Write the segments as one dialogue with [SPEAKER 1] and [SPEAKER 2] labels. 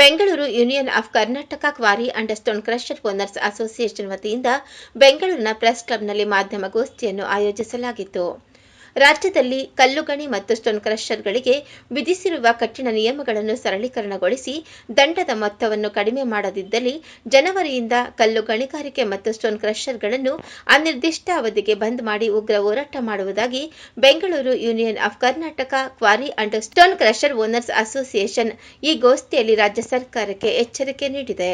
[SPEAKER 1] Bengaluru union of Karnataka quarry and stone crusher owners association ವತಿಯಿಂದ ಬೆಂಗಳೂರಿನ press ಕ್ಲಬ್ನಲ್ಲಿ ಮಾಧ್ಯಮ ಗೋಷ್ಠಿಯನ್ನು ಆಯೋಜಿಸಲಾಗಿತ್ತು. ರಾಜ್ಯದಲ್ಲಿ ಕಲ್ಲುಗಣಿ ಮತ್ತು ಸ್ಟೋನ್ ಕ್ರಷರ್ಗಳಿಗೆ ವಿಧಿಸಿರುವ ಕಠಿಣ ನಿಯಮಗಳನ್ನು ಸರಳೀಕರಣಗೊಳಿಸಿ ದಂಡದ ಮೊತ್ತವನ್ನು ಕಡಿಮೆ ಮಾಡದಿದ್ದಲ್ಲಿ ಜನವರಿಯಿಂದ ಕಲ್ಲು ಗಣಿಗಾರಿಕೆ ಮತ್ತು ಸ್ಟೋನ್ ಕ್ರಷರ್ಗಳನ್ನು ಅನಿರ್ದಿಷ್ಟ ಅವಧಿಗೆ ಬಂದ್ ಮಾಡಿ ಉಗ್ರ ಹೋರಾಟ ಮಾಡುವುದಾಗಿ Bengaluru union of Karnataka quarry and stone crusher owners association ಈ ಗೋಷ್ಠಿಯಲ್ಲಿ ರಾಜ್ಯ ಸರ್ಕಾರಕ್ಕೆ ಎಚ್ಚರಿಕೆ ನೀಡಿದೆ.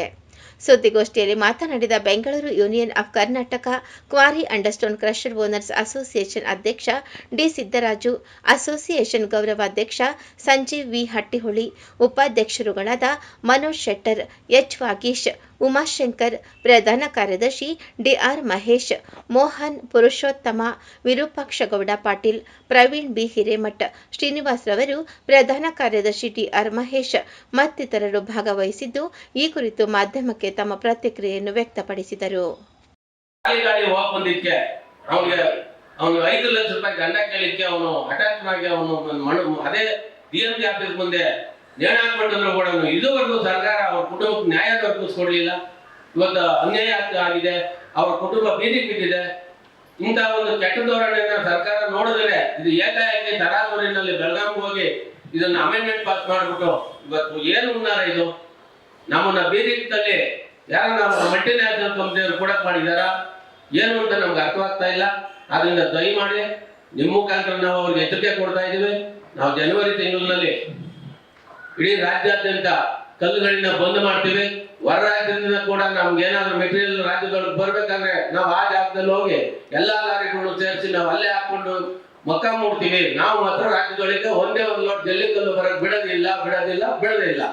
[SPEAKER 1] ಸುದ್ದಿಗೋಷ್ಠಿಯಲ್ಲಿ ಮಾತನಾಡಿದ Bengaluru union of Karnataka quarry and stone crusher owners association ಅಧ್ಯಕ್ಷ ಡಿ ಸಿದ್ದರಾಜು, ಅಸೋಸಿಯೇಷನ್ ಗೌರವಾಧ್ಯಕ್ಷ ಸಂಜೀವ್ ವಿ ಹಟ್ಟಿಹೊಳಿ, ಉಪಾಧ್ಯಕ್ಷರುಗಳಾದ ಮನೋಜ್ ಶೆಟ್ಟರ್, ಎಚ್ ವಾಗೀಶ್ ಉಮಾಶಂಕರ್, ಪ್ರಧಾನ ಕಾರ್ಯದರ್ಶಿ ಡಿಆರ್ ಮಹೇಶ್, ಮೋಹನ್ ಪುರುಷೋತ್ತಮ, ವಿರೂಪಾಕ್ಷಗೌಡ ಪಾಟೀಲ್, ಪ್ರವೀಣ್ ಬಿ ಹಿರೇಮಠ ಶ್ರೀನಿವಾಸ್ ರವರು, ಪ್ರಧಾನ ಕಾರ್ಯದರ್ಶಿ ಟಿಆರ್ ಮಹೇಶ್ ಮತ್ತಿತರರು ಭಾಗವಹಿಸಿದ್ದು, ಈ ಕುರಿತು ಮಾಧ್ಯಮಕ್ಕೆ ತಮ್ಮ ಪ್ರತಿಕ್ರಿಯೆಯನ್ನು ವ್ಯಕ್ತಪಡಿಸಿದರು.
[SPEAKER 2] ಐದು ಲಕ್ಷ ರೂಪಾಯಿ ದಂಡ ಕೇಳಿಕ್ಕೆ ಅವನು ಹಠಾತ್ ಆಗಿ ಅವನು ಅದೇ ಮುಂದೆ ನೇಣು ಕೂಡ ಇದುವರೆಗೂ ಸರ್ಕಾರ ಕುಟುಂಬಕ್ಕೆ ನ್ಯಾಯ ದೊರಕಿಸ್ಕೊಡ್ಲಿಲ್ಲ. ಇವತ್ತು ಅನ್ಯಾಯ ಆಗ್- ಆಗಿದೆ, ಅವರ ಕುಟುಂಬ ಬೀದಿ ಬಿಟ್ಟಿದೆ ಇಂಥ ಒಂದು ಕೆಟ್ಟ ಧೋರಣೆಯನ್ನ ಸರ್ಕಾರ ನೋಡಿದ್ರೆ ಇದು ಏಕಾಏಕಿ ತರಾತುರಿನಲ್ಲಿ ಬೆಳಗಾವಿಗೆ ಹೋಗಿ ಇದನ್ನ ಅಮೆಂಡ್ಮೆಂಟ್ ಪಾಸ್ ಮಾಡ್ಬಿಟ್ಟು ಇವತ್ತು ಏನು ಉನ್ನಾರ ಇದು? ನಮ್ಮನ್ನ ಬೀದಿಗಿಟ್ಟಲ್ಲಿ ಯಾರ ನಮ್ಮ ಮಟ್ಟಿ ನ್ಯಾಷನಲ್ ಕಂಪ್ನಿಯವರು ಕೂಡ ಮಾಡಿದಾರ? ಏನು ಅಂತ ನಮ್ಗೆ ಅರ್ಥವಾಗ್ತಾ ಇಲ್ಲ. ಆದ್ರಿಂದ ದಯಮಾಡಿ ನಿಮ್ಮ ಮುಖಾಂತರ ನಾವು ಅವ್ರಿಗೆ ಎಚ್ಚರಿಕೆ ಕೊಡ್ತಾ ಇದೀವಿ ನಾವು ಜನವರಿ ತಿಂಗಳಿನಲ್ಲಿ ಇಡೀ ರಾಜ್ಯಾದ್ಯಂತ ಕಲ್ಲುಗಳನ್ನ ಬಂದ್ ಮಾಡ್ತೀವಿ. ಹೊರ ರಾಜ್ಯದಿಂದ ಕೂಡ ನಮ್ಗೆ ಏನಾದ್ರು ಮೆಟೀರಿಯಲ್ ರಾಜ್ಯದೊಳಗೆ ಬರ್ಬೇಕಂದ್ರೆ ನಾವು ಆ ಜಾಗದಲ್ಲಿ ಹೋಗಿ ಎಲ್ಲಾ ಲಾರಿಗಳನ್ನು ಸೇರಿಸಿ ನಾವು ಅಲ್ಲೇ ಹಾಕೊಂಡು ಮಕ್ಕ ಮೂಡ್ತೀವಿ. ನಾವು ಮಾತ್ರ ರಾಜ್ಯದೊಳಗೆ ಒಂದೇ ಒಂದು ಲೋಟ್ ಜಲ್ಲಿ ಕಲ್ಲು ಬರಕ್ ಬಿಡೋದಿಲ್ಲ ಬಿಡೋದಿಲ್ಲ ಬಿಡೋದಿಲ್ಲ.